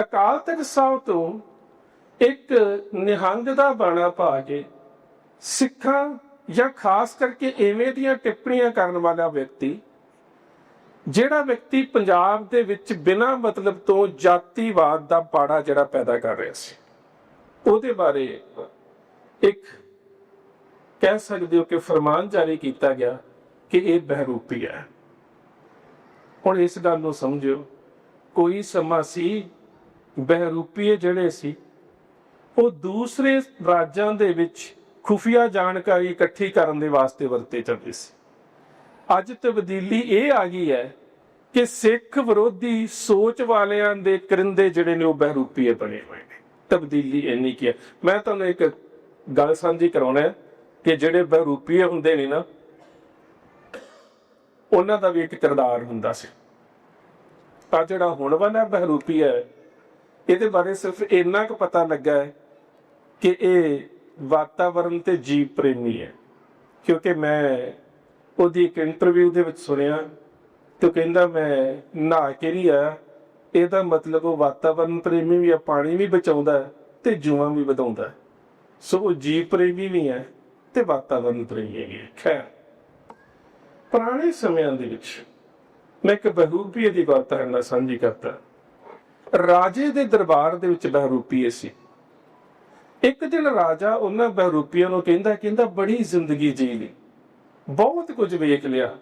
ਅਕਾਲ ਤਖਤ ਸਾਹਿਬ ਤੋਂ ਇੱਕ ਨਿਹੰਗ ਦਾ ਬਾਣਾ ਪਾ ਕੇ ਸਿੱਖਾਂ ਜਾਂ ਖਾਸ ਕਰਕੇ ਐਵੇਂ ਦੀਆਂ ਟਿੱਪਣੀਆਂ ਕਰਨ ਵਾਲਾ ਵਿਅਕਤੀ, ਜਿਹੜਾ ਵਿਅਕਤੀ ਪੰਜਾਬ ਦੇ ਵਿੱਚ ਬਿਨਾਂ ਮਤਲਬ ਤੋਂ ਜਾਤੀਵਾਦ ਦਾ ਪਾੜਾ ਜਿਹੜਾ ਪੈਦਾ ਕਰ ਰਿਹਾ ਸੀ, ਉਹਦੇ ਬਾਰੇ ਇੱਕ ਕਹਿ ਸਕਦੇ ਹੋ ਕਿ ਫਰਮਾਨ ਜਾਰੀ ਕੀਤਾ ਗਿਆ ਕਿ ਇਹ ਬਹਿਰੂਪੀ ਹੈ। ਹੁਣ ਇਸ ਗੱਲ ਨੂੰ ਸਮਝਿਓ, ਕੋਈ ਸਮਾਂ ਸੀ ਬਹਿਰੂਪੀਏ ਜਿਹੜੇ ਸੀ, ਉਹ ਦੂਸਰੇ ਰਾਜਾਂ ਦੇ ਵਿੱਚ ਖੁਫੀਆ ਜਾਣਕਾਰੀ ਇਕੱਠੀ ਕਰਨ ਦੇ ਵਾਸਤੇ ਵਰਤੇ ਜਾਂਦੇ ਸੀ। ਅੱਜ ਤਬਦੀਲੀ ਇਹ ਆ ਗਈ ਹੈ ਕਿ ਸਿੱਖ ਵਿਰੋਧੀ ਸੋਚ ਵਾਲਿਆਂ ਦੇ ਕਰਿੰਦੇ ਜਿਹੜੇ ਨੇ ਉਹ ਬਹਿਰੂਪੀਏ ਬਣੇ ਹੋਏ ਨੇ। ਤਬਦੀਲੀ ਇੰਨੀ ਕੀ ਹੈ। ਮੈਂ ਤੁਹਾਨੂੰ ਇੱਕ ਗੱਲ ਸਾਂਝੀ ਕਰਾਉਣਾ ਹੈ ਕਿ ਜਿਹੜੇ ਬਹਿਰੂਪੀਏ ਹੁੰਦੇ ਨੇ ਨਾ, ਉਹਨਾਂ ਦਾ ਵੀ ਇੱਕ ਕਿਰਦਾਰ ਹੁੰਦਾ ਸੀ। ਤਾਂ ਜਿਹੜਾ ਹੁਣ ਵਾਲਾ ਬਹਿਰੂਪੀ ਹੈ ਇਹਦੇ ਬਾਰੇ ਸਿਰਫ ਇੰਨਾ ਕੁ ਪਤਾ ਲੱਗਾ ਹੈ ਕਿ ਇਹ ਵਾਤਾਵਰਣ ਤੇ ਜੀਵ ਪ੍ਰੇਮੀ ਹੈ। ਕਿਉਂਕਿ ਮੈਂ ਉਹਦੀ ਇੱਕ ਇੰਟਰਵਿਊ ਦੇ ਵਿੱਚ ਸੁਣਿਆ ਤੇ ਉਹ ਕਹਿੰਦਾ, ਮੈਂ ਨਹਾ ਕੇ ਨਹੀਂ ਆਇਆ। ਇਹਦਾ ਮਤਲਬ ਉਹ ਵਾਤਾਵਰਣ ਪ੍ਰੇਮੀ ਵੀ ਹੈ, ਪਾਣੀ ਵੀ ਬਚਾਉਂਦਾ ਹੈ ਤੇ ਜੂਆਂ ਵੀ ਵਧਾਉਂਦਾ ਸੋ ਉਹ ਜੀਵ ਪ੍ਰੇਮੀ ਵੀ ਹੈ ਤੇ ਵਾਤਾਵਰਣ ਪ੍ਰੇਮੀ ਵੀ ਹੈ। ਖੈਰ, ਪੁਰਾਣੇ ਸਮਿਆਂ ਦੇ ਵਿੱਚ ਮੈਂ ਇੱਕ ਬਹਿਰੂਪੀਏ ਦੀ ਗੱਲ ਨਾਲ ਸਾਂਝੀ ਕਰਦਾ। ਰਾਜੇ ਦੇ ਦਰਬਾਰ ਦੇ ਵਿੱਚ ਬਹਿਰੂਪੀਏ ਸੀ। ਇੱਕ ਦਿਨ ਰਾਜਾ ਉਹਨਾਂ ਬਹਿਰੂਪੀਆਂ ਨੂੰ ਕਹਿੰਦਾ ਕਹਿੰਦਾ, ਬੜੀ ਜ਼ਿੰਦਗੀ ਜੀ ਲਈ। ਬਹੁਤ ਕੁਝ ਵੇਖ ਲਿਆ।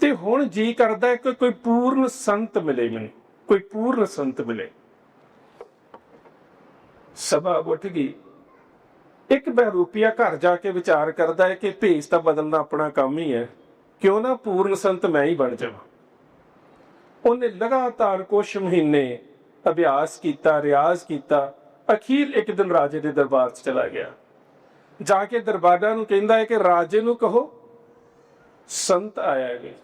ਤੇ ਹੁਣ ਜੀ ਕਰਦਾ ਹੈ ਕਿ ਕੋਈ ਪੂਰਨ ਸੰਤ ਮਿਲੇ ਮੈਨੂੰ, ਕੋਈ ਪੂਰਨ ਸੰਤ ਮਿਲੇ। ਸਭਾ ਉੱਠ ਗਈ। ਇੱਕ ਬਹਿਰੂਪੀਆ ਘਰ ਜਾ ਕੇ ਵਿਚਾਰ ਕਰਦਾ ਹੈ ਕਿ ਭੇਸ ਤਾਂ ਬਦਲਣਾ ਆਪਣਾ ਕੰਮ ਹੀ ਹੈ। ਕਿਉਂ ਨਾ ਪੂਰਨ ਸੰਤ ਮੈਂ ਹੀ ਬਣ ਜਾਵਾਂ। ਉਹਨੇ ਲਗਾਤਾਰ ਕੁਝ ਮਹੀਨੇ ਅਭਿਆਸ ਕੀਤਾ, ਰਿਆਜ਼ ਕੀਤਾ, ਅਖੀਰ ਇੱਕ ਦਿਨ ਰਾਜੇ ਦੇ ਦਰਬਾਰ 'ਚ ਚਲਾ ਗਿਆ। ਜਾ ਕੇ ਦਰਬਾਰਾਂ ਨੂੰ ਕਹਿੰਦਾ ਹੈ ਕਿ ਰਾਜੇ ਨੂੰ ਕਹੋ, ਸੰਤ ਆਇਆ ਹੈ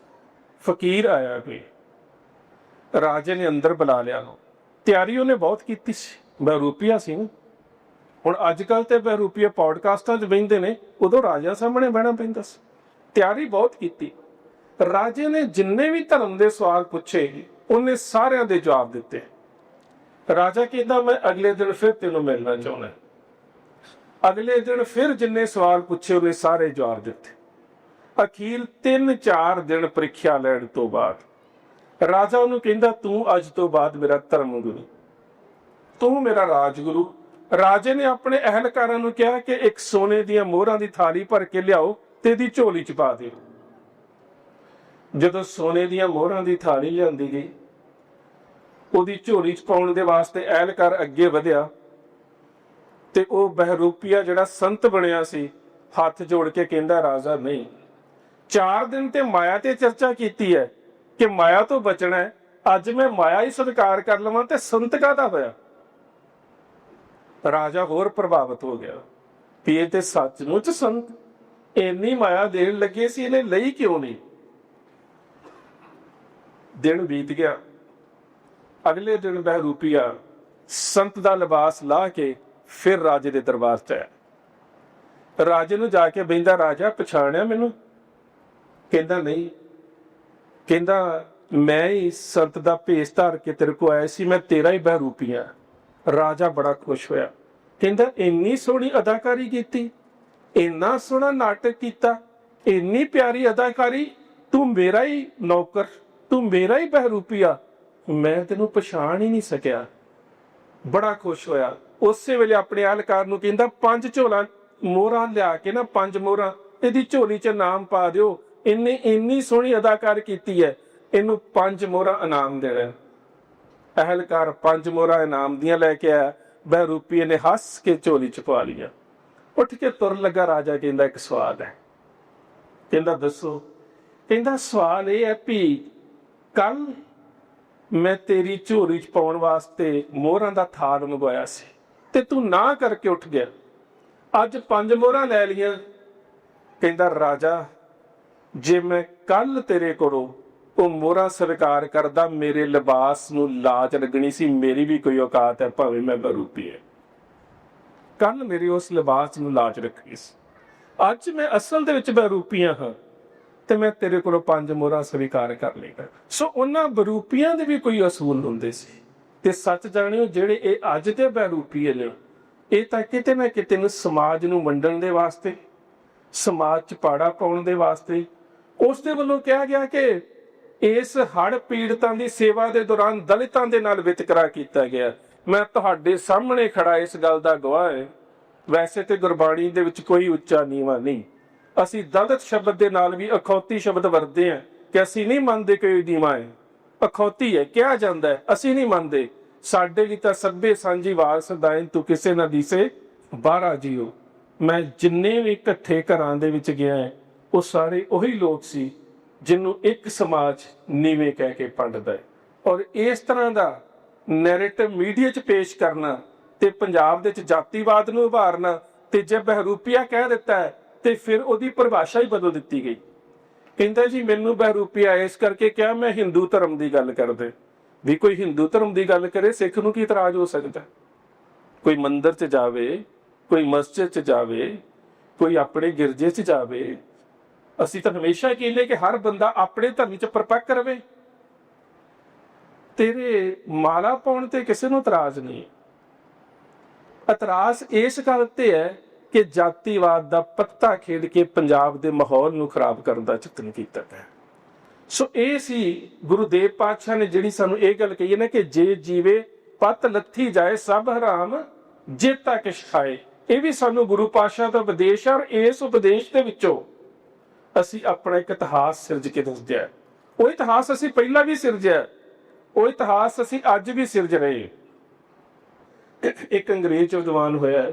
ਫਕੀਰ ਆਇਆ ਹੈ ਰਾਜੇ ਨੇ ਅੰਦਰ ਬੁਲਾ ਲਿਆ ਉਹਨੂੰ। ਤਿਆਰੀ ਉਹਨੇ ਬਹੁਤ ਕੀਤੀ ਸੀ। ਬਹਿਰੂਪੀਆ ਸੀ ਹੁਣ ਅੱਜ ਕੱਲ ਤੇ ਬਹਿਰੂਪੀਆ ਪੌਡਕਾਸਟਾਂ 'ਚ ਬੈਠਦੇ ਨੇ, ਉਦੋਂ ਰਾਜਾ ਸਾਹਮਣੇ ਬਹਿਣਾ ਪੈਂਦਾ ਸੀ। ਤਿਆਰੀ ਬਹੁਤ ਕੀਤੀ। ਰਾਜੇ ਨੇ ਜਿੰਨੇ ਵੀ ਧਰਮ ਦੇ ਸਵਾਲ ਪੁੱਛੇ, ਉਹਨੇ ਸਾਰਿਆਂ ਦੇ ਜਵਾਬ ਦਿੱਤੇ। ਰਾਜਾ ਕਹਿੰਦਾ, ਮੈਂ ਅਗਲੇ ਦਿਨ ਫਿਰ ਤੈਨੂੰ ਮਿਲਣਾ ਚਾਹੁੰਦਾ ਅਗਲੇ ਦਿਨ ਫਿਰ ਜਿੰਨੇ ਸਵਾਲ ਪੁੱਛੇ, ਉਹਨੇ ਸਾਰੇ ਜਵਾਬ ਦਿੱਤੇ। ਅਖੀਰ 3-4 ਦਿਨ ਪ੍ਰੀਖਿਆ ਲੈਣ ਤੋਂ ਬਾਅਦ, ਰਾਜਾ ਉਹਨੂੰ ਕਹਿੰਦਾ, ਤੂੰ ਅੱਜ ਤੋਂ ਬਾਅਦ ਮੇਰਾ ਧਰਮ ਗੁਰੂ ਤੂੰ ਮੇਰਾ ਰਾਜਗੁਰੂ। ਰਾਜੇ ਨੇ ਆਪਣੇ ਅਹਿਲਕਾਰਾਂ ਨੂੰ ਕਿਹਾ ਕਿ ਇੱਕ ਸੋਨੇ ਦੀਆਂ ਮੋਹਰਾਂ ਦੀ ਥਾਲੀ ਭਰ ਕੇ ਲਿਆਓ ਤੇ ਇਹਦੀ ਝੋਲੀ ਚ ਪਾ ਦਿਓ। ਜਦੋਂ ਸੋਨੇ ਦੀਆਂ ਮੋਹਰਾਂ ਦੀ ਥਾਲੀ ਲਿਆਂਦੀ ਗਈ, ਉਹਦੀ ਝੋਲੀ ਚ ਪਾਉਣ ਦੇ ਵਾਸਤੇ ਅਹਿਲਕਾਰ ਅੱਗੇ ਵਧਿਆ ਤੇ ਉਹ ਬਹਿਰੂਪੀਆ ਜਿਹੜਾ ਸੰਤ ਬਣਿਆ ਸੀ, ਹੱਥ ਜੋੜ ਕੇ ਕਹਿੰਦਾ, ਰਾਜਾ, ਨਹੀਂ, ਚਾਰ ਦਿਨ ਤੇ ਮਾਇਆ ਤੇ ਚਰਚਾ ਕੀਤੀ ਹੈ ਕਿ ਮਾਇਆ ਤੋਂ ਬਚਣਾ ਹੈ। ਅੱਜ ਮੈਂ ਮਾਇਆ ਹੀ ਸਵੀਕਾਰ ਕਰ ਲਵਾਂ ਤੇ ਸੰਤ ਕਾਹਦਾ ਹੋਇਆ? ਰਾਜਾ ਹੋਰ ਪ੍ਰਭਾਵਿਤ ਹੋ ਗਿਆ ਵੀ ਇਹ ਤੇ ਸੱਚ ਨੂੰ ਚ ਸੰਤ ਇੰਨੀ ਮਾਇਆ ਦੇਣ ਲੱਗੇ ਸੀ, ਇਹਨੇ ਲਈ ਕਿਉਂ ਨਹੀਂ? ਦਿਨ ਬੀਤ ਗਿਆ। ਅਗਲੇ ਦਿਨ ਬਹਿਰੂਪੀਆ ਸੰਤ ਦਾ ਲਿਬਾਸ ਲਾ ਕੇ ਫਿਰ ਰਾਜੇ ਦੇ ਦਰਬਾਰ 'ਚ ਆਇਆ। ਰਾਜੇ ਨੂੰ ਜਾ ਕੇ ਬੈਂਦਾ ਰਾਜਾ, ਪਛਾਣਿਆ ਮੈਨੂੰ? ਕਹਿੰਦਾ, ਨਹੀਂ। ਕਹਿੰਦਾ, ਮੈਂ ਹੀ ਸੰਤ ਦਾ ਭੇਸ ਧਾਰ ਕੇ ਤੇਰੇ ਕੋ ਆਇਆ ਸੀ, ਮੈਂ ਤੇਰਾ ਹੀ ਬਹਿਰੂਪੀਆ ਰਾਜਾ ਬੜਾ ਖੁਸ਼ ਹੋਇਆ। ਕਹਿੰਦਾ, ਇੰਨੀ ਸੋਹਣੀ ਅਦਾਕਾਰੀ ਕੀਤੀ, ਇੰਨਾ ਸੋਹਣਾ ਨਾਟਕ ਕੀਤਾ, ਇੰਨੀ ਪਿਆਰੀ ਅਦਾਕਾਰੀ, ਤੂੰ ਮੇਰਾ ਹੀ ਨੌਕਰ। ਤੂੰ ਮੇਰਾ ਹੀ ਬਹਿਰੂਪੀਆ ਮੈਂ ਤੈਨੂੰ ਪਛਾਣ ਹੀ ਨਹੀਂ ਸਕਿਆ। ਬੜਾ ਖੁਸ਼ ਹੋਇਆ। ਉਸੇ ਵੇਲੇ ਆਪਣੇ ਅਹਲਕਾਰ ਨੂੰ ਕਹਿੰਦਾ, ਪੰਜ ਝੋਲਾ ਮੋਹਰਾਂ ਲਿਆ ਕੇ ਨਾ, ਪੰਜ ਮੋਹਰਾਂ, ਇਹਦੀ ਝੋਲੀ 'ਚ ਨਾਮ ਪਾ ਦਿਓ। ਇਹਨੇ ਇੰਨੀ ਸੋਹਣੀ ਅਦਾਕਾਰ ਕੀਤੀ ਹੈ। ਇਹਨੂੰ ਪੰਜ ਮੋਹਰਾਂ ਇਨਾਮ ਦੇਣਾ ਅਹਲਕਾਰ ਪੰਜ ਮੋਹਰਾਂ ਇਨਾਮ ਦੀਆਂ ਲੈ ਕੇ ਆਇਆ। ਬਹਿਰੂਪੀ ਨੇ ਹੱਸ ਕੇ ਝੋਲੀ 'ਚ ਪਾ ਲਿਆ ਉੱਠ ਕੇ ਤੁਰ ਲੱਗਾ, ਰਾਜਾ ਕਹਿੰਦਾ, ਇੱਕ ਸਵਾਲ ਹੈ। ਕਹਿੰਦਾ, ਦੱਸੋ। ਕਹਿੰਦਾ, ਸਵਾਲ ਇਹ ਹੈ ਵੀ ਕੱਲ ਮੈਂ ਤੇਰੀ ਝੋਲੀ 'ਚ ਪਾਉਣ ਵਾਸਤੇ ਮੋਹਰਾਂ ਦਾ ਥਾਲ ਮੰਗਵਾਇਆ ਸੀ ਤੇ ਤੂੰ ਨਾ ਕਰਕੇ ਉੱਠ ਗਿਆ। ਅੱਜ ਪੰਜ ਮੋਹਰਾਂ ਲੈ ਲਈਆਂ। ਕਹਿੰਦਾ, ਰਾਜਾ, ਜੇ ਮੈਂ ਕੱਲ ਤੇਰੇ ਕੋਲੋਂ ਉਹ ਮੋਹਰਾਂ ਸਵੀਕਾਰ ਕਰਦਾ, ਮੇਰੇ ਲਿਬਾਸ ਨੂੰ ਲਾਜ ਲੱਗਣੀ ਸੀ, ਮੇਰੀ ਵੀ ਕੋਈ ਔਕਾਤ ਹੈ, ਭਾਵੇਂ ਮੈਂ ਬਰੂਪੀ ਹੈ। ਕੱਲ ਮੇਰੇ ਉਸ ਲਿਬਾਸ ਨੂੰ ਲਾਜ ਰੱਖਣੀ ਸੀ। ਅੱਜ ਮੈਂ ਅਸਲ ਦੇ ਵਿੱਚ ਬਰੂਪੀਆਂ ਹਾਂ। ਤੇ ਮੈਂ ਤੇਰੇ ਕੋਲੋਂ ਪੰਜ ਮੋਹਰਾਂ ਸਵੀਕਾਰ ਕਰ ਲੇਗਾ ਸੋ ਉਹਨਾਂ ਬਰੂਪੀਆਂ ਦੇ ਵੀ ਕੋਈ ਅਸੂਲ ਹੁੰਦੇ ਸੀ। ਤੇ ਸੱਚ ਜਾਣਿਓ, ਜਿਹੜੇ ਇਹ ਅੱਜ ਦੇ ਬਰੂਪੀਏ ਨੇ, ਇਹ ਤਾਂ ਕਿਤੇ ਨਾ ਕਿਤੇ ਨੂੰ ਸਮਾਜ ਨੂੰ ਵੰਡਣ ਦੇ ਵਾਸਤੇ, ਸਮਾਜ 'ਚ ਪਾੜਾ ਪਾਉਣ ਦੇ ਵਾਸਤੇ, ਉਸ ਦੇ ਵੱਲੋਂ ਕਿਹਾ ਗਿਆ ਕਿ ਇਸ ਹੜ ਪੀੜਤਾਂ ਦੀ ਸੇਵਾ ਦੇ ਦੌਰਾਨ ਦਲਿਤਾਂ ਦੇ ਨਾਲ ਵਿਤਕਰਾ ਕੀਤਾ ਗਿਆ। ਮੈਂ ਤੁਹਾਡੇ ਸਾਹਮਣੇ ਖੜਾ ਇਸ ਗੱਲ ਦਾ ਗਵਾਹ ਹਾਂ। ਵੈਸੇ ਤੇ ਗੁਰਬਾਣੀ ਦੇ ਵਿੱਚ ਕੋਈ ਉੱਚਾ ਨੀਵਾ ਨਹੀਂ। ਅਸੀਂ ਦਲਿਤ ਸ਼ਬਦ ਦੇ ਨਾਲ ਵੀ ਅਖੌਤੀ ਸ਼ਬਦ ਵਰਤਦੇ ਹਾਂ ਕਿ ਅਸੀਂ ਨਹੀਂ ਮੰਨਦੇ ਕਿ ਇਹ ਨੀਵਾ ਹੈ। ਅਖੌਤੀ ਹੈ ਕਿਹਾ ਜਾਂਦਾ ਹੈ ਅਸੀਂ ਨਹੀਂ ਮੰਨਦੇ। ਸਾਡੇ ਲਈ ਤਾਂ ਸਭੇ ਸਾਂਝੀ ਵਾਰਸ ਦਾਇਨ ਤੂੰ ਕਿਸੇ ਨਾ ਦੀਸੇ ਬਾਹਰਾ ਜੀਓ। ਮੈਂ ਜਿੰਨੇ ਵੀ ਇਕੱਠੇ ਘਰਾਂ ਦੇ ਵਿੱਚ ਗਿਆ ਹੈ, ਉਹ ਸਾਰੇ ਉਹੀ ਲੋਕ ਸੀ ਜਿਹਨੂੰ ਇੱਕ ਸਮਾਜ ਨੀਵੇਂ ਕਹਿ ਕੇ ਪੰਡਦਾ ਹੈ। ਔਰ ਇਸ ਤਰ੍ਹਾਂ ਦਾ ਨੈਰੇਟਿਵ ਮੀਡੀਆ 'ਚ ਪੇਸ਼ ਕਰਨਾ ਤੇ ਪੰਜਾਬ ਦੇ ਵਿੱਚ ਜਾਤੀਵਾਦ ਨੂੰ ਉਭਾਰਨਾ ਤੇ ਜੇ ਬਹਿਰੂਪੀਆ ਕਹਿ ਦਿੱਤਾ ਹੈ, ਤੇ ਫਿਰ ਉਹਦੀ ਪਰਿਭਾਸ਼ਾ ਹੀ ਬਦਲ ਦਿੱਤੀ ਗਈ। ਕਹਿੰਦਾ ਜੀ, ਮੈਨੂੰ ਬਹਿਰੂਪੀਆ ਇਸ ਕਰਕੇ ਕਿਹਾ ਮੈਂ ਹਿੰਦੂ ਧਰਮ ਦੀ ਗੱਲ ਕਰਦੇ। ਵੀ ਕੋਈ ਹਿੰਦੂ ਧਰਮ ਦੀ ਗੱਲ ਕਰੇ, ਸਿੱਖ ਨੂੰ ਕੀ ਇਤਰਾਜ਼ ਹੋ ਸਕਦਾ? ਕੋਈ ਮੰਦਿਰ 'ਚ ਜਾਵੇ, ਕੋਈ ਮਸਜਿਦ 'ਚ ਜਾਵੇ, ਕੋਈ ਆਪਣੇ ਗਿਰਜੇ 'ਚ ਜਾਵੇ, ਅਸੀਂ ਤਾਂ ਹਮੇਸ਼ਾ ਕਹਿੰਦੇ ਕਿ ਹਰ ਬੰਦਾ ਆਪਣੇ ਧਰਮ 'ਚ ਪਰਪੱਕ ਰਵੇ। ਤੇਰੇ ਮਾਲਾ ਪਾਉਣ ਤੇ ਕਿਸੇ ਨੂੰ ਇਤਰਾਜ਼ ਨਹੀਂ। ਇਤਰਾਜ਼ ਇਸ ਗੱਲ ਤੇ ਹੈ ਕਿ ਜਾਤੀਵਾਦ ਦਾ ਪੱਤਾ ਖੇਡ ਕੇ ਪੰਜਾਬ ਦੇ ਮਾਹੌਲ ਨੂੰ ਖਰਾਬ ਕਰਨ ਦਾ ਯਤਨ ਕੀਤਾ ਹੈ ਸੋ ਇਹ ਸੀ ਗੁਰੂਦੇਵ ਪਾਤਸ਼ਾਹ ਨੇ ਜਿਹੜੀ ਸਾਨੂੰ ਇਹ ਗੱਲ ਕਹੀ ਹੈ ਨਾ ਕਿ ਜੇ ਜੀਵੇ ਪਤ ਲੱਥੀ ਜਾਏ, ਸਭ ਹਰਾਮ, ਜੇ ਤੱਕ ਖਾਏ। ਇਹ ਵੀ ਸਾਨੂੰ ਗੁਰੂ ਪਾਤਸ਼ਾਹ ਦਾ ਉਪਦੇਸ਼ ਹੈ ਔਰ ਇਸ ਉਪਦੇਸ਼ ਦੇ ਵਿੱਚੋਂ ਅਸੀਂ ਆਪਣਾ ਇੱਕ ਇਤਿਹਾਸ ਸਿਰਜ ਕੇ ਦੱਸਦੇ ਹਾਂ। ਉਹ ਇਤਿਹਾਸ ਅਸੀਂ ਪਹਿਲਾਂ ਵੀ ਸਿਰਜਿਆ ਉਹ ਇਤਿਹਾਸ ਅਸੀਂ ਅੱਜ ਵੀ ਸਿਰਜ ਰਹੇ ਇੱਕ ਅੰਗਰੇਜ਼ ਵਿਦਵਾਨ ਹੋਇਆ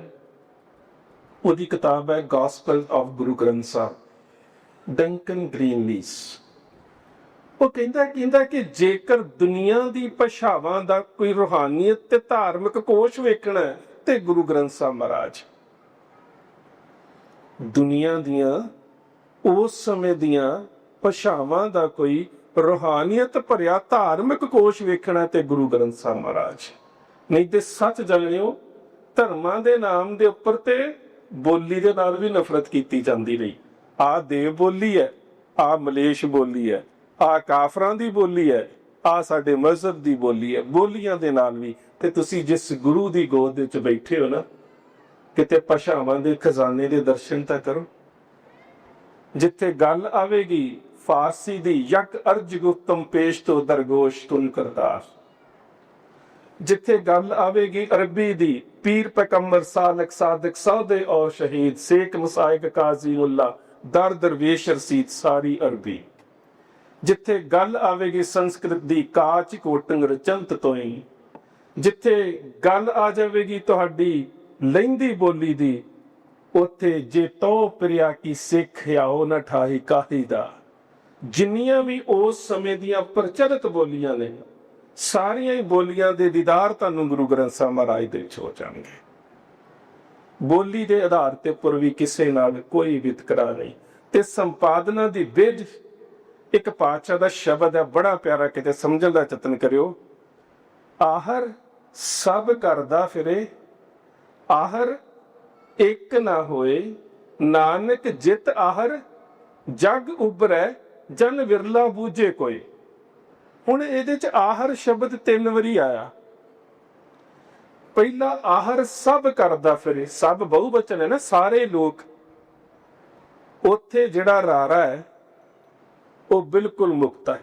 ਉਹਦੀ ਕਿਤਾਬ ਹੈ gospel of Guru Granth Sahib Duncan Greenlees ਉਹ ਕਹਿੰਦਾ ਕਹਿੰਦਾ ਕਿ ਜੇਕਰ ਦੁਨੀਆ ਦੀ ਭਾਸ਼ਾਵਾਂ ਦਾ ਕੋਈ ਰੂਹਾਨੀਅਤ ਤੇ ਧਾਰਮਿਕ ਕੋਸ਼ ਵੇਖਣਾ ਤੇ ਗੁਰੂ ਗ੍ਰੰਥ ਸਾਹਿਬ ਮਹਾਰਾਜ। ਦੁਨੀਆ ਦੀਆਂ, ਉਸ ਸਮੇਂ ਦੀਆਂ ਭਾਸ਼ਾਵਾਂ ਦਾ ਕੋਈ ਰੂਹਾਨੀਅਤ ਭਰਿਆ ਧਾਰਮਿਕ ਕੋਸ਼ ਵੇਖਣਾ ਤੇ ਗੁਰੂ ਗ੍ਰੰਥ ਸਾਹਿਬ ਮਹਾਰਾਜ। ਨਹੀਂ ਤੇ ਸੱਚ ਜਾਣਿਓ, ਧਰਮਾਂ ਦੇ ਨਾਮ ਦੇ ਉੱਪਰ ਤੇ ਬੋਲੀ ਦੇ ਨਾਲ ਵੀ ਨਫ਼ਰਤ ਕੀਤੀ ਜਾਂਦੀ ਰਹੀ। ਆ ਦੇਵ ਬੋਲੀ ਹੈ ਆ ਮਲੇਸ਼ ਬੋਲੀ ਹੈ ਆ ਕਾਫਰਾਂ ਦੀ ਬੋਲੀ ਹੈ ਆ ਸਾਡੇ ਮਜ਼ਹਬ ਦੀ ਬੋਲੀ ਹੈ। ਬੋਲੀਆਂ ਦੇ ਨਾਲ ਵੀ ਤੇ ਤੁਸੀਂ ਜਿਸ ਗੁਰੂ ਦੀ ਗੋਦ ਵਿੱਚ ਬੈਠੇ ਹੋ ਨਾ, ਕਿਤੇ ਭਾਸ਼ਾਵਾਂ ਦੇ, ਖਜ਼ਾਨੇ ਦੇ ਦਰਸ਼ਨ ਤਾਂ ਕਰੋ। ਜਿੱਥੇ ਗੱਲ ਆਵੇਗੀ, ਫਾਰਸੀ ਦੀ ਯਕ ਅਰਜ ਗੁਫਤਮ ਪੇਸ਼ ਤੋਂ ਦਰਗੋਸ਼ ਤੁਨ ਕਰਤਾਰ। ਜਿੱਥੇ ਗੱਲ ਆਵੇਗੀ ਅਰਬੀ ਦੀ, ਪੀਰ ਪੈਗੰਬਰ, ਸਾਲਕ, ਸਾਦਕ, ਸੌਦੇ ਔਰ ਸ਼ਹੀਦ, ਸੇਖ ਮੁਸਾਇਕ ਕਾਜ਼ੀ ਮੁੱਲਾ ਦਰ ਦਰਵੇਸ਼ ਰਸੀਦ, ਸਾਰੀ ਅਰਬੀ। ਜਿੱਥੇ ਗੱਲ ਆਵੇਗੀ ਸੰਸਕ੍ਰਿਤ ਦੀ, ਕਾਚ ਕੋਟੰਗ ਰਚੰਤ ਤੋਈ। ਜਿੱਥੇ ਗੱਲ ਆ ਜਾਵੇਗੀ ਤੁਹਾਡੀ ਲਹਿੰਦੀ ਬੋਲੀ ਦੀ, ਉੱਥੇ ਜੇ ਤੋ ਪ੍ਰਿਆ ਕੀ ਸਿੱਖ ਆਓ ਨਾ ਠਾਹੀ ਕਾਹੀ ਦਾ। ਜਿੰਨੀਆਂ ਵੀ ਉਸ ਸਮੇਂ ਦੀਆਂ ਪ੍ਰਚਲਿਤ ਬੋਲੀਆਂ ਨੇ ਸਾਰੀਆਂ ਹੀ ਬੋਲੀਆਂ ਦੇ ਦੀਦਾਰ ਤੁਹਾਨੂੰ ਗੁਰੂ ਗ੍ਰੰਥ ਸਾਹਿਬ ਮਹਾਰਾਜ ਦੇ ਵਿੱਚ ਹੋ ਜਾਣਗੇ। ਬੋਲੀ ਦੇ ਆਧਾਰ ਤੇ ਉੱਪਰ ਕਿਸੇ ਨਾਲ ਕੋਈ ਵਿਤਕਰਾ ਨਹੀਂ। ਤੇ ਸੰਪਾਦਨਾ ਦੀ ਵਿਧ ਇੱਕ ਪਾਤਸ਼ਾਹ ਦਾ ਸ਼ਬਦ ਹੈ, ਬੜਾ ਪਿਆਰਾ ਕਿਤੇ ਸਮਝਣ ਦਾ ਯਤਨ ਕਰਿਓ। ਆਹਰ ਸਭ ਕਰਦਾ ਫਿਰੇ, ਆਹਰ ਇੱਕ ਨਾ ਹੋਏ, ਨਾਨਕ ਜਿਤ ਆਹਰ, ਜਗ ਉਬਰੈ ਜਨ ਵਿਰਲਾ ਬੂਝੇ ਕੋਈ। ਹੁਣ ਇਹਦੇ ਚ ਆਹਰ ਸ਼ਬਦ ਤਿੰਨ ਵਾਰੀ ਆਇਆ। ਪਹਿਲਾ ਆਹਰ ਸਭ ਕਰਦਾ ਫਿਰੇ, ਸਭ ਬਹੁਵਚਨ ਹੈ ਨਾ, ਸਾਰੇ ਲੋਕ। ਉੱਥੇ ਜਿਹੜਾ ਰਾਰਾ ਹੈ, ਉਹ ਬਿਲਕੁਲ ਮੁਕਤ ਹੈ।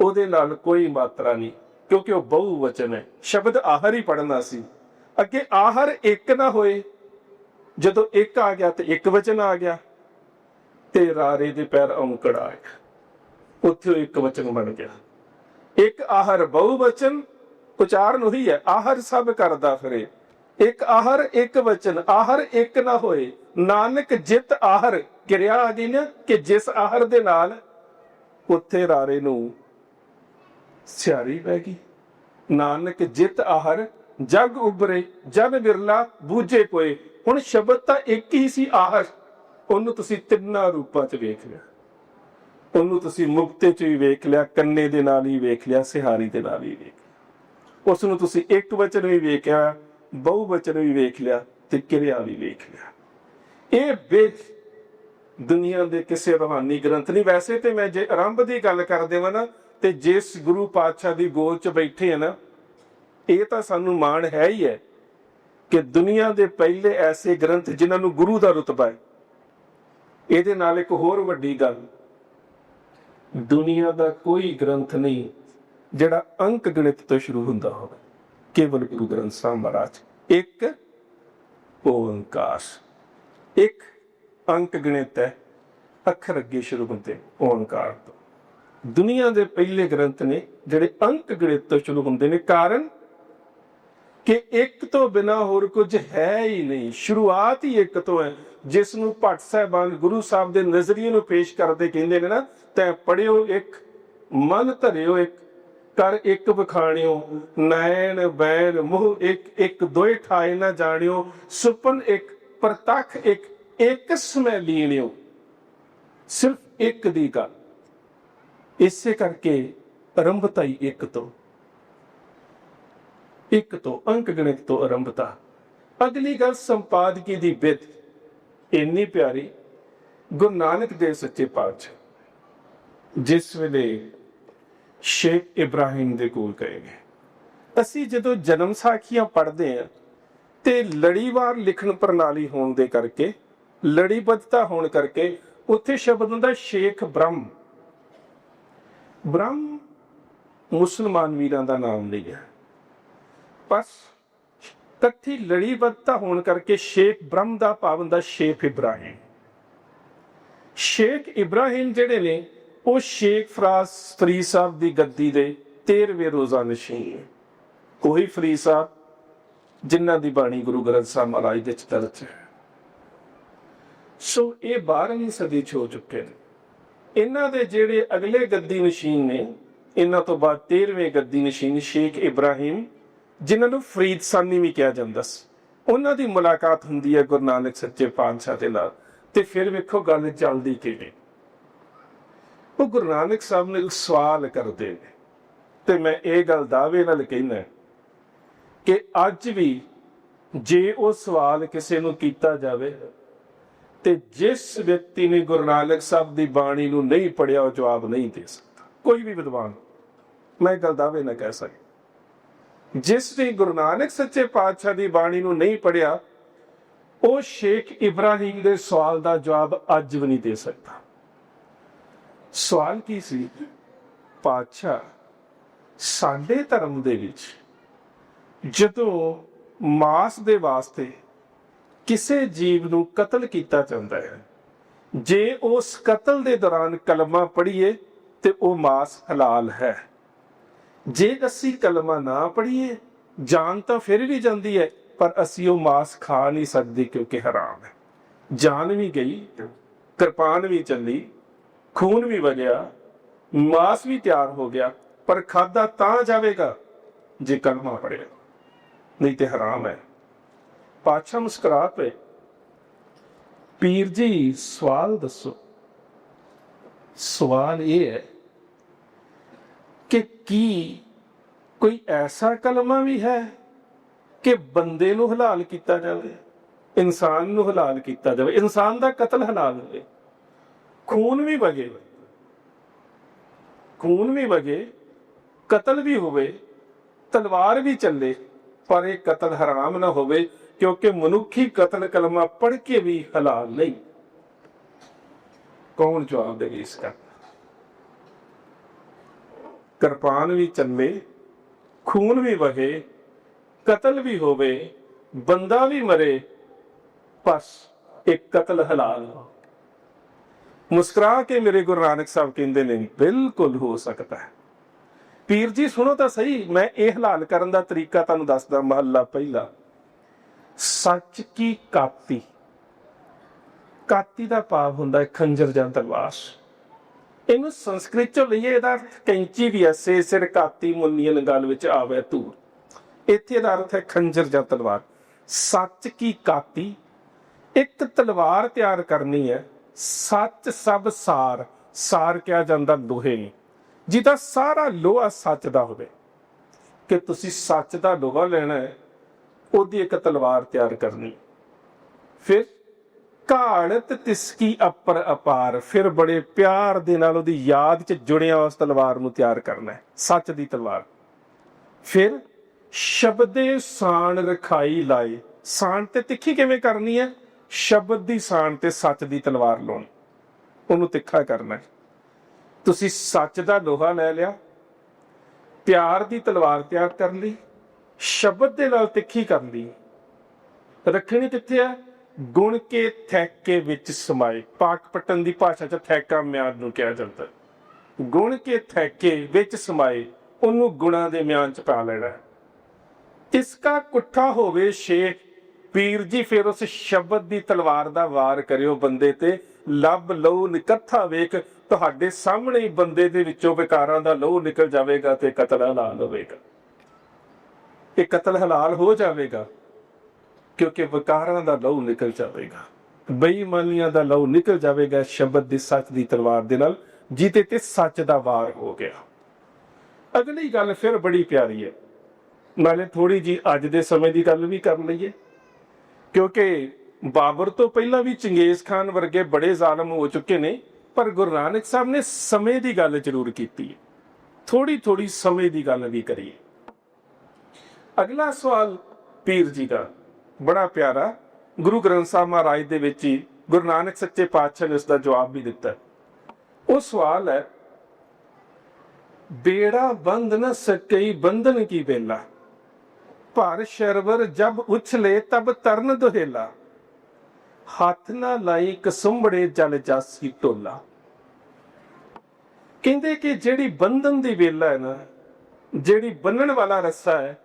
ਉਹਦੇ ਨਾਲ ਕੋਈ ਮਾਤਰਾ ਨਹੀਂ, ਕਿਉਂਕਿ ਉਹ ਬਹੁਵਚਨ ਹੈ। ਸ਼ਬਦ ਆਹਰ ਹੀ ਪੜਨਾ ਸੀ। ਅੱਗੇ ਆਹਰ ਇੱਕ ਨਾ ਹੋਏ, ਜਦੋਂ ਇੱਕ ਆ ਗਿਆ ਤੇ ਇੱਕ ਵਚਨ ਆ ਗਿਆ, ਤੇ ਰਾਰੇ ਦੇ ਪੈਰ ਔਂਕੜ ਆ ਗਿਆ ਉੱਥੇ ਉਹ ਇੱਕ ਵਚਨ ਬਣ ਗਿਆ। ਇੱਕ ਆਹਰ ਬਹੁ ਵਚਨ ਉਚਾਰਨ ਉਹੀ ਹੈ, ਆਹਰ ਸਭ ਕਰਦਾ ਫਿਰੇ। ਇੱਕ ਆਹਰ, ਇੱਕ ਵਚਨ, ਆਹਰ ਇੱਕ ਨਾ ਹੋਏ। ਨਾਨਕ ਜਿਤ ਆਹਰ, ਕਿਰਿਆ ਆ ਗਈ ਨਾ ਕਿ ਜਿਸ ਆਹਰ ਦੇ ਨਾਲ ਉੱਥੇ ਰਾਰੇ ਨੂੰ ਸਿਆਰੀ ਪੈ ਗਈ। ਨਾਨਕ ਜਿਤ ਆਹਰ, ਜਗ ਉਬਰੇ ਜਨ ਵਿਰਲਾ ਬੂਝੇ ਕੋਏ ਹੁਣ ਸ਼ਬਦ ਤਾਂ ਇੱਕ ਹੀ ਸੀ ਆਹਰ। ਉਹਨੂੰ ਤੁਸੀਂ ਤਿੰਨਾਂ ਰੂਪਾਂ 'ਚ ਵੇਖ ਲਿਆ। ਉਹਨੂੰ ਤੁਸੀਂ ਮੁਕਤੇ 'ਚ ਵੀ ਵੇਖ ਲਿਆ, ਕੰਨੇ ਦੇ ਨਾਲ ਹੀ ਵੇਖ ਲਿਆ, ਸਿਹਾਰੀ ਦੇ ਨਾਲ ਹੀ ਵੇਖ ਲਿਆ। ਉਸ ਨੂੰ ਤੁਸੀਂ ਇੱਕ ਵਚਨ ਵੀ ਵੇਖਿਆ, ਬਹੁ ਵਚਨ ਵੀ ਵੇਖ ਲਿਆ ਤੇ ਕਿਰਿਆ ਵੀ ਵੇਖ ਲਿਆ। ਇਹ ਵੇਦ ਦੁਨੀਆ ਦੇ ਕਿਸੇ ਰੂਹਾਨੀ ਗ੍ਰੰਥ ਨਹੀਂ। ਵੈਸੇ ਤੇ ਮੈਂ ਜੇ ਆਰੰਭ ਦੀ ਗੱਲ ਕਰ ਦੇਵਾਂ ਨਾ, ਤੇ ਜਿਸ ਗੁਰੂ ਪਾਤਸ਼ਾਹ ਦੀ ਗੋਦ 'ਚ ਬੈਠੇ ਆ ਨਾ, ਇਹ ਤਾਂ ਸਾਨੂੰ ਮਾਣ ਹੈ ਹੀ ਹੈ ਕਿ ਦੁਨੀਆ ਦੇ ਪਹਿਲੇ ਐਸੇ ਗ੍ਰੰਥ ਜਿਨ੍ਹਾਂ ਨੂੰ ਗੁਰੂ ਦਾ ਰਤਬਾ ਹੈ। ਇਹਦੇ ਨਾਲ ਇੱਕ ਹੋਰ ਵੱਡੀ ਗੱਲ ਦੁਨੀਆ ਦਾ ਕੋਈ ਗ੍ਰੰਥ ਨਹੀਂ ਜਿਹੜਾ ਅੰਕ ਗਣਿਤ ਤੋਂ ਸ਼ੁਰੂ ਹੁੰਦਾ ਹੋਵੇ। ਕੇਵਲ ਗੁਰੂ ਗ੍ਰੰਥ ਸਾਹਿਬ ਮਹਾਰਾਜ। ਇੱਕ ਓੰਕਾਰ ਇੱਕ ਅੰਕ ਗਣਿਤ ਹੈ। ਅੱਖਰ ਅੱਗੇ ਸ਼ੁਰੂ ਹੁੰਦੇ ਓੰਕਾਰ ਤੋਂ। ਦੁਨੀਆ ਦੇ ਪਹਿਲੇ ਗ੍ਰੰਥ ਨੇ ਜਿਹੜੇ ਅੰਕ ਗਣਿਤ ਤੋਂ ਸ਼ੁਰੂ ਹੁੰਦੇ ਨੇ ਕਾਰਨ ਕਿ ਇੱਕ ਤੋਂ ਬਿਨਾ ਹੋਰ ਕੁਝ ਹੈ ਹੀ ਨਹੀਂ। ਸ਼ੁਰੂਆਤ ਹੀ ਇੱਕ ਤੋਂ ਹੈ। ਜਿਸ ਨੂੰ ਭੱਟ ਸਾਹਿਬਾਨ ਗੁਰੂ ਸਾਹਿਬ ਦੇ ਨਜ਼ਰੀਏ ਨੂੰ ਪੇਸ਼ ਕਰਦੇ ਕਹਿੰਦੇ ਨੇ ਨਾ ਤੈ ਪੜਿਓ ਇੱਕ, ਮਨ ਧਰਿਓ ਇੱਕ, ਕਰ ਇੱਕ ਬਖਾਣਿਓ ਨੈਣ ਬੈਣ ਮੂੰਹ ਇੱਕ ਇੱਕ ਦੋਏ ਠਾਏ ਨਾ ਜਾਣਿਓ, ਸੁਪਨ ਇੱਕ, ਪ੍ਰਤੱਖ ਇੱਕ ਇੱਕ ਸਮੈ ਲੀਣਿਓ। ਸਿਰਫ ਇੱਕ ਦੀ ਗੱਲ। ਇਸੇ ਕਰਕੇ ਆਰੰਭਤਾ ਹੀ ਇੱਕ ਤੋਂ। ਇੱਕ ਤੋਂ, ਅੰਕ ਗਣਿਤ ਤੋਂ ਆਰੰਭਤਾ। ਅਗਲੀ ਗੱਲ ਸੰਪਾਦਕੀ ਦੀ ਬਿਦ ਇੰਨੀ ਪਿਆਰੀ। ਗੁਰੂ ਨਾਨਕ ਦੇਵ ਸੱਚੇ ਪਾਤਸ਼ਾਹ। ਜਿਸ ਵੇਲੇ ਸ਼ੇਖ ਇਬਰਾਹਿਮ ਦੇ ਕੋਲ ਗਏ ਅਸੀਂ ਜਦੋਂ ਜਨਮ ਸਾਖੀਆਂ ਪੜ੍ਹਦੇ ਹਾਂ ਤੇ ਲੜੀਵਾਰ ਲਿਖਣ ਪ੍ਰਣਾਲੀ ਹੋਣ ਦੇ ਕਰਕੇ, ਲੜੀਬੱਧਤਾ ਹੋਣ ਕਰਕੇ ਉੱਥੇ ਸ਼ਬਦ ਹੁੰਦਾ ਸ਼ੇਖ ਬ੍ਰਹਮ। ਬ੍ਰਹਮ ਮੁਸਲਮਾਨ ਵੀਰਾਂ ਦਾ ਨਾਮ ਨਹੀਂ ਹੈ। ਬਸ ਇਕੱਠੀ ਲੜੀਬੱਧਤਾ ਹੋਣ ਕਰਕੇ ਸ਼ੇਖ ਬ੍ਰਹਮ ਦਾ ਭਾਵ ਹੁੰਦਾ ਸ਼ੇਖ ਇਬਰਾਹਿਮ। ਸ਼ੇਖ ਇਬਰਾਹਿਮ ਜਿਹੜੇ ਨੇ ਉਹ ਸ਼ੇਖ ਫਰਾਜ਼ ਫਰੀ ਸਾਹਿਬ ਦੀ ਗੱਦੀ ਦੇ 13ਵੇਂ ਰੋਜ਼ਾ ਨਸ਼ੀਨ ਉਹੀ ਫਰੀ ਸਾਹਿਬ ਜਿਨ੍ਹਾਂ ਦੀ ਬਾਣੀ ਗੁਰੂ ਗ੍ਰੰਥ ਸਾਹਿਬ ਮਹਾਰਾਜ ਦੇ ਚ ਦਰਜ ਹੈ। ਸੋ ਇਹ 12ਵੀਂ ਸਦੀ ਚ ਹੋ ਚੁੱਕੇ ਨੇ। ਇਹਨਾਂ ਦੇ ਜਿਹੜੇ ਅਗਲੇ ਗੱਦੀ ਨਸ਼ੀਨ ਨੇ, ਇਹਨਾਂ ਤੋਂ ਬਾਅਦ 13ਵੇਂ ਗੱਦੀ ਨਸ਼ੀਨ ਸ਼ੇਖ ਇਬਰਾਹਿਮ, ਜਿਨ੍ਹਾਂ ਨੂੰ ਫਰੀਦ ਸਾਨੀ ਵੀ ਕਿਹਾ ਜਾਂਦਾ ਸੀ। ਉਹਨਾਂ ਦੀ ਮੁਲਾਕਾਤ ਹੁੰਦੀ ਹੈ ਗੁਰੂ ਨਾਨਕ ਸੱਚੇ ਪਾਤਸ਼ਾਹ ਦੇ ਨਾਲ। ਤੇ ਫਿਰ ਵੇਖੋ ਗੱਲ ਚੱਲਦੀ ਕਿਵੇਂ। ਉਹ ਗੁਰੂ ਨਾਨਕ ਸਾਹਿਬ ਨੇ ਸਵਾਲ ਕਰਦੇ ਨੇ। ਤੇ ਮੈਂ ਇਹ ਗੱਲ ਦਾਅਵੇ ਨਾਲ ਕਹਿੰਦਾ ਕਿ ਅੱਜ ਵੀ ਜੇ ਉਹ ਸਵਾਲ ਕਿਸੇ ਨੂੰ ਕੀਤਾ ਜਾਵੇ ਤੇ ਜਿਸ ਵਿਅਕਤੀ ਨੇ ਗੁਰੂ ਨਾਨਕ ਸਾਹਿਬ ਦੀ ਬਾਣੀ ਨੂੰ ਨਹੀਂ ਪੜਿਆ ਉਹ ਜਵਾਬ ਨਹੀਂ ਦੇ ਸਕਦਾ। ਕੋਈ ਵੀ ਵਿਦਵਾਨ। ਮੈਂ ਇਹ ਗੱਲ ਦਾਅਵੇ ਨਾਲ ਕਹਿ ਸਕਦਾ ਜਿਸ ਨੇ ਗੁਰੂ ਨਾਨਕ ਸੱਚੇ ਪਾਤਸ਼ਾਹ ਦੀ ਬਾਣੀ ਨੂੰ ਨਹੀਂ ਪੜਿਆ ਉਹ ਸ਼ੇਖ ਇਬਰਾਹੀਮ ਦੇ ਸਵਾਲ ਦਾ ਜਵਾਬ ਅੱਜ ਵੀ ਨਹੀਂ ਦੇ ਸਕਦਾ। ਸਵਾਲ ਕੀ ਸੀ? ਪਾਤਸ਼ਾਹ, ਸਾਡੇ ਧਰਮ ਦੇ ਵਿੱਚ ਜਦੋਂ ਮਾਸ ਦੇ ਵਾਸਤੇ ਕਿਸੇ ਜੀਵ ਨੂੰ ਕਤਲ ਕੀਤਾ ਜਾਂਦਾ ਹੈ, ਜੇ ਉਸ ਕਤਲ ਦੇ ਦੌਰਾਨ ਕਲਮਾ ਪੜ੍ਹੀਏ ਤੇ ਉਹ ਮਾਸ ਹਲਾਲ ਹੈ। ਜੇ ਅਸੀਂ ਕਲਮਾ ਨਾ ਪੜ੍ਹੀਏ, ਜਾਨ ਤਾਂ ਫਿਰ ਵੀ ਜਾਂਦੀ ਹੈ, ਪਰ ਅਸੀਂ ਉਹ ਮਾਸ ਖਾ ਨਹੀਂ ਸਕਦੇ ਕਿਉਂਕਿ ਹਰਾਮ ਹੈ। ਜਾਨ ਵੀ ਗਈ, ਕਿਰਪਾਨ ਵੀ ਚੱਲੀ ਖੂਨ ਵੀ ਵਗਿਆ ਮਾਸ ਵੀ ਤਿਆਰ ਹੋ ਗਿਆ, ਪਰ ਖਾਦਾ ਤਾਂ ਜਾਵੇਗਾ ਜੇ ਕਲਮਾ ਪੜਿਆ ਨਹੀਂ ਤੇ ਹਰਾਮ ਹੈ। ਪਾਛਾ ਮੁਸਕਰਾ ਪਏ। ਪੀਰ ਜੀ, ਸਵਾਲ ਦੱਸੋ। ਸਵਾਲ ਇਹ ਹੈ ਕਿ ਕੀ ਕੋਈ ਐਸਾ ਕਲਮਾ ਵੀ ਹੈ ਕਿ ਬੰਦੇ ਨੂੰ ਹਲਾਲ ਕੀਤਾ ਜਾਵੇ, ਇਨਸਾਨ ਨੂੰ ਹਲਾਲ ਕੀਤਾ ਜਾਵੇ? ਇਨਸਾਨ ਦਾ ਕਤਲ ਹਲਾਲ ਹੋਵੇ। ਖੂਨ ਵੀ ਵਗੇ। ਖੂਨ ਵੀ ਵਗੇ, ਕਤਲ ਵੀ ਹੋਵੇ, ਤਲਵਾਰ ਵੀ ਚੱਲੇ, ਪਰ ਇਹ ਕਤਲ ਹਰਾਮ ਨਾ ਹੋਵੇ, ਕਿਉਂਕਿ ਮਨੁੱਖੀ ਕਤਲ ਕਲਮਾ ਪੜ ਕੇ ਵੀ ਹਲਾਲ ਨਹੀਂ। ਕੌਣ ਜਵਾਬ ਦੇਵੇ ਇਸ ਦਾ? ਕਿਰਪਾਨ ਵੀ ਚੱਲੇ, ਖੂਨ ਵੀ ਵਗੇ, ਕਤਲ ਵੀ ਹੋਵੇ, ਬੰਦਾ ਵੀ ਮਰੇ, ਬਸ ਇੱਕ ਕਤਲ ਹਲਾਲ ਮੁਸਕਰਾ ਕੇ ਮੇਰੇ ਗੁਰੂ ਨਾਨਕ ਸਾਹਿਬ ਕਹਿੰਦੇ ਨੇ, ਬਿਲਕੁਲ ਹੋ ਸਕਦਾ ਹੈ। ਪੀਰ ਜੀ, ਸੁਣੋ ਤਾਂ ਸਹੀ, ਮੈਂ ਇਹ ਹਲਾਲ ਕਰਨ ਦਾ ਤਰੀਕਾ ਤੁਹਾਨੂੰ ਦੱਸਦਾ, ਮਹੱਲਾ ਪਹਿਲਾ। ਸੱਚ ਕੀ ਕਾਤੀ ਕਾਤੀ ਦਾ ਭਾਵ ਹੁੰਦਾ ਹੈ ਖੰਜਰ ਜਾਂ ਤਲਵਾਰ। ਇਹਨੂੰ ਸੰਸਕ੍ਰਿਤ ਚੋਂ ਲਈਏ, ਇਹਦਾ ਅਰਥ ਕੈਂਚੀ ਵੀ ਹੈ ਸੇ ਸਿਰ ਕਾਤੀ ਮੁੰਨੀਆਂ ਗੱਲ ਵਿੱਚ ਆਵੇ ਧੂਰ ਇੱਥੇ ਦਾ ਅਰਥ ਹੈ ਖੰਜਰ ਜਾਂ ਤਲਵਾਰ। ਸੱਚ ਕੀ ਕਾਤੀ ਇੱਕ ਤਲਵਾਰ ਤਿਆਰ ਕਰਨੀ ਹੈ ਸੱਚ ਸਭ ਸਾਰ ਸਾਰ ਕਿਹਾ ਜਾਂਦਾ ਲੋਹੇ। ਨੂੰ ਜਿਹਦਾ ਸਾਰਾ ਲੋਹਾ ਸੱਚ ਦਾ ਹੋਵੇ। ਕਿ ਤੁਸੀਂ ਸੱਚ ਦਾ ਲੋਹਾ ਲੈਣਾ ਹੈ, ਉਹਦੀ ਇੱਕ ਤਲਵਾਰ ਤਿਆਰ ਕਰਨੀ। ਫਿਰ ਘਾੜਤ ਤਿਸਕੀ ਅਪਰ ਅਪਾਰ, ਫਿਰ ਬੜੇ ਪਿਆਰ ਦੇ ਨਾਲ ਉਹਦੀ ਯਾਦ 'ਚ ਜੁੜਿਆ ਉਸ ਤਲਵਾਰ ਨੂੰ ਤਿਆਰ ਕਰਨਾ ਹੈ, ਸੱਚ ਦੀ ਤਲਵਾਰ। ਫਿਰ ਸ਼ਬਦੇ ਸਾਣ ਰਖਾਈ ਲਾਏ। ਸਾਣ ਤੇ ਤਿੱਖੀ ਕਿਵੇਂ ਕਰਨੀ ਹੈ? ਸ਼ਬਦ ਦੀ ਸਾਨ ਤੇ ਸੱਚ ਦੀ ਤਲਵਾਰ ਲਾਉਣ। ਉਹਨੂੰ ਤਿੱਖਾ ਕਰਨਾ ਤੁਸੀਂ ਸੱਚ ਦਾ ਲੋਹਾ ਲੈ ਲਿਆ, ਪਿਆਰ ਦੀ ਤਲਵਾਰ ਤਿਆਰ ਕਰ ਲਈ, ਸ਼ਬਦ ਦੇ ਨਾਲ ਤਿੱਖੀ ਕਰ ਲਈ। ਰੱਖਣੀ ਕਿੱਥੇ ਹੈ? ਗੁਣ ਕੇ ਥੈਕੇ ਵਿੱਚ ਸਮਾਏ। ਪਾਕ ਪਟਨ ਦੀ ਭਾਸ਼ਾ ਚ ਥੈਕਾ ਮਿਆਦ ਨੂੰ ਕਿਹਾ ਜਾਂਦਾ। ਗੁਣ ਕੇ ਥੈਕੇ ਵਿੱਚ ਸਮਾਏ, ਉਹਨੂੰ ਗੁਣਾ ਦੇ ਮਿਆਨ ਚ ਪਾ ਲੈਣਾ ਹੈ। ਇਸਕਾ ਕੁੱਠਾ ਹੋਵੇ ਸ਼ੇਖ ਪੀਰ ਜੀ, ਫਿਰ ਉਸ ਸ਼ਬਦ ਦੀ ਤਲਵਾਰ ਦਾ ਵਾਰ ਕਰਿਓ ਬੰਦੇ ਤੇ। ਲੱਭ ਲਹੂ ਨਿਕੱਥਾ ਵੇਖ, ਤੁਹਾਡੇ ਸਾਹਮਣੇ ਹੀ ਬੰਦੇ ਦੇ ਵਿੱਚੋਂ ਵਿਕਾਰਾਂ ਦਾ ਲਹੂ ਨਿਕਲ ਜਾਵੇਗਾ ਤੇ ਕਤਲ ਹਲਾਲ ਹੋਵੇਗਾ। ਇਹ ਕਤਲ ਹਲਾਲ ਹੋ ਜਾਵੇਗਾ, ਕਿਉਂਕਿ ਵਿਕਾਰਾਂ ਦਾ ਲਹੂ ਨਿਕਲ ਜਾਵੇਗਾ। ਬੇਈਮਾਨੀਆਂ ਦਾ ਲਹੂ ਨਿਕਲ ਜਾਵੇਗਾ ਸ਼ਬਦ ਦੀ ਸੱਚ ਦੀ ਤਲਵਾਰ ਦੇ ਨਾਲ, ਜਿਹਦੇ ਤੇ ਸੱਚ ਦਾ ਵਾਰ ਹੋ ਗਿਆ। ਅਗਲੀ ਗੱਲ ਫਿਰ ਬੜੀ ਪਿਆਰੀ ਹੈ। ਨਾਲੇ ਥੋੜੀ ਜੀ ਅੱਜ ਦੇ ਸਮੇਂ ਦੀ ਗੱਲ ਵੀ ਕਰ ਲਈਏ। ਕਿਉਂਕਿ ਬਾਬਰ ਤੋਂ ਪਹਿਲਾਂ ਵੀ ਚੰਗੇਜ਼ ਖਾਨ ਵਰਗੇ ਬੜੇ ਜ਼ਾਲਮ ਹੋ ਚੁੱਕੇ ਨੇ, ਪਰ ਗੁਰੂ ਨਾਨਕ ਸਾਹਿਬ ਨੇ ਸਮੇਂ ਦੀ ਗੱਲ ਜ਼ਰੂਰ ਕੀਤੀ ਹੈ। ਥੋੜੀ ਥੋੜੀ ਸਮੇਂ ਦੀ ਗੱਲ ਵੀ ਕਰੀਏ। ਅਗਲਾ ਸਵਾਲ ਪੀਰ ਜੀ ਦਾ। ਬੜਾ ਪਿਆਰਾ। ਗੁਰੂ ਗ੍ਰੰਥ ਸਾਹਿਬ ਮਹਾਰਾਜ ਦੇ ਵਿੱਚ ਹੀ ਗੁਰੂ ਨਾਨਕ ਸੱਚੇ ਪਾਤਸ਼ਾਹ ਨੇ ਉਸ ਦਾ ਜਵਾਬ ਵੀ ਦਿੱਤਾ। ਉਹ ਸਵਾਲ ਹੈ, ਬੇੜਾ ਬੰਦ ਨਾ ਸਕਈ ਬੰਧਨ ਕੀ ਵੇਲਾ? ਭਰ ਸ਼ਰਵਰ ਜਬ ਉਛਲੇ ਤਬ ਤਰਨ ਦੁਹੇਲਾ। ਹੱਥ ਨਾ ਲਾਈ ਕਸੁੰਬੜੇ ਜਲ ਜਾਸੀ ਟੋਲਾ। ਕਹਿੰਦੇ ਕਿ ਜਿਹੜੀ ਬੰਧਨ ਦੀ ਵੇਲਾ ਹੈ ਨਾ, ਜਿਹੜੀ ਬੰਨਣ ਵਾਲਾ ਰੱਸਾ ਹੈ,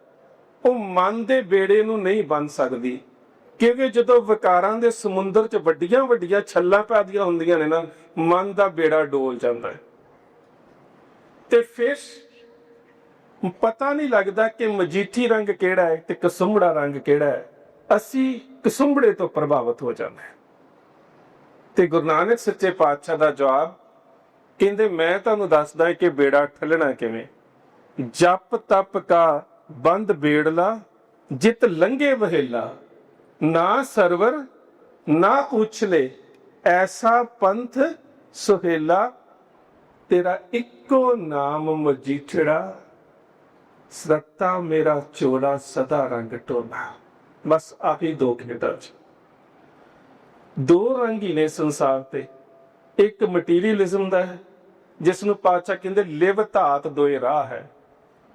ਉਹ ਮਨ ਦੇ ਬੇੜੇ ਨੂੰ ਨਹੀਂ ਬੰਨ ਸਕਦੀ। ਕਿਉਂਕਿ ਜਦੋਂ ਵਿਕਾਰਾਂ ਦੇ ਸਮੁੰਦਰ 'ਚ ਵੱਡੀਆਂ ਵੱਡੀਆਂ ਛੱਲਾਂ ਪੈਦੀਆਂ ਹੁੰਦੀਆਂ ਨੇ ਨਾ, ਮਨ ਦਾ ਬੇੜਾ ਡੋਲ ਜਾਂਦਾ ਹੈ। ਤੇ ਫਿਰ ਪਤਾ ਨਹੀਂ ਲੱਗਦਾ ਕਿ ਮਜੀਠੀ ਰੰਗ ਕਿਹੜਾ ਹੈ ਤੇ ਕਸੁੰਬੜਾ ਰੰਗ ਕਿਹੜਾ ਹੈ। ਅਸੀਂ ਕਸੁੰਬੜੇ ਤੋਂ ਪ੍ਰਭਾਵਿਤ ਹੋ ਜਾਂਦੇ ਹਾਂ। ਤੇ ਗੁਰੂ ਨਾਨਕ ਸੱਚੇ ਪਾਤਸ਼ਾਹ ਦਾ ਜਵਾਬ ਕਹਿੰਦੇ, ਮੈਂ ਤੁਹਾਨੂੰ ਦੱਸਦਾ ਕਿ ਬੇੜਾ ਠੱਲਣਾ ਕਿਵੇਂ? ਜਪ ਤਪ ਕਾ ਬੰਦ ਬੇੜਲਾ, ਜਿਤ ਲੰਗੇ ਵਹੇਲਾ। ਨਾ ਸਰਵਰ, ਨਾ ਉਛਲੇ, ਐਸਾ ਪੰਥ ਸੁਹੇਲਾ। ਤੇਰਾ ਇੱਕੋ ਨਾਮ ਮਜੀਠੜਾ। ਸੱਤਾ ਮੇਰਾ ਚੋਲਾ ਸਦਾ ਰੰਗ ਟੋਲਾ। ਬਸ ਆਹੀ ਦੋ ਖੇਡਾਂ ਚ ਦੋ ਰੰਗ ਹੀ ਨੇ ਸੰਸਾਰ ਤੇ। ਇੱਕ ਮਟੀਰੀਅਲਿਜ਼ਮ ਦਾ ਹੈ ਜਿਸ ਨੂੰ ਪਾਤਸ਼ਾਹ ਕਹਿੰਦੇ ਲਿਵ ਧਾਤ ਦੋਏ ਰਾਹ ਹੈ।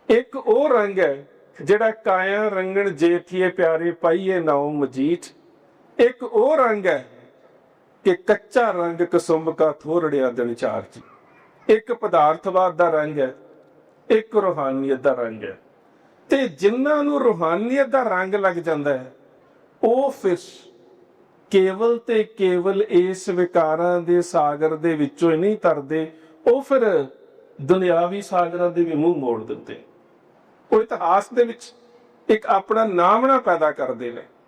ਇੱਕ ਉਹ ਰੰਗ ਹੈ, ਜਿਹੜਾ ਕਾਇਆ ਰੰਗਣ ਜੇਠੀਏ ਪਿਆਰੇ ਪਾਈਏ ਨਾਉ ਮਜੀਠ। ਇੱਕ ਉਹ ਰੰਗ ਹੈ ਕਿ ਕੱਚਾ ਰੰਗ ਕਸੁੰਭ ਕਾ ਥੋੜੜਿਆ ਦਿਨ ਚਾਰ ਜੀ ਇੱਕ ਪਦਾਰਥਵਾਦ ਦਾ ਰੰਗ ਹੈ ਇੱਕ ਰੂਹਾਨੀਅਤ ਦਾ ਰੰਗ ਹੈ। ਤੇ ਜਿਨ੍ਹਾਂ ਨੂੰ ਰੂਹਾਨੀਅਤ ਦਾ ਰੰਗ ਲੱਗ ਜਾਂਦਾ ਹੈ, ਉਹ ਫਿਰ ਕੇਵਲ ਤੇ ਕੇਵਲ ਇਸ ਵਿਕਾਰਾਂ ਦੇ ਸਾਗਰ ਦੇ ਵਿੱਚੋਂ ਹੀ ਨਹੀਂ ਤਰਦੇ, ਉਹ ਫਿਰ ਦੁਨਿਆਵੀ ਸਾਗਰਾਂ ਦੇ ਵੀ ਮੂੰਹ ਮੋੜ ਦਿੰਦੇ। ਉਹ ਇਤਿਹਾਸ ਦੇ ਵਿੱਚ ਇੱਕ ਆਪਣਾ ਨਾਮਣਾ ਪੈਦਾ ਕਰਦੇ ਨੇ।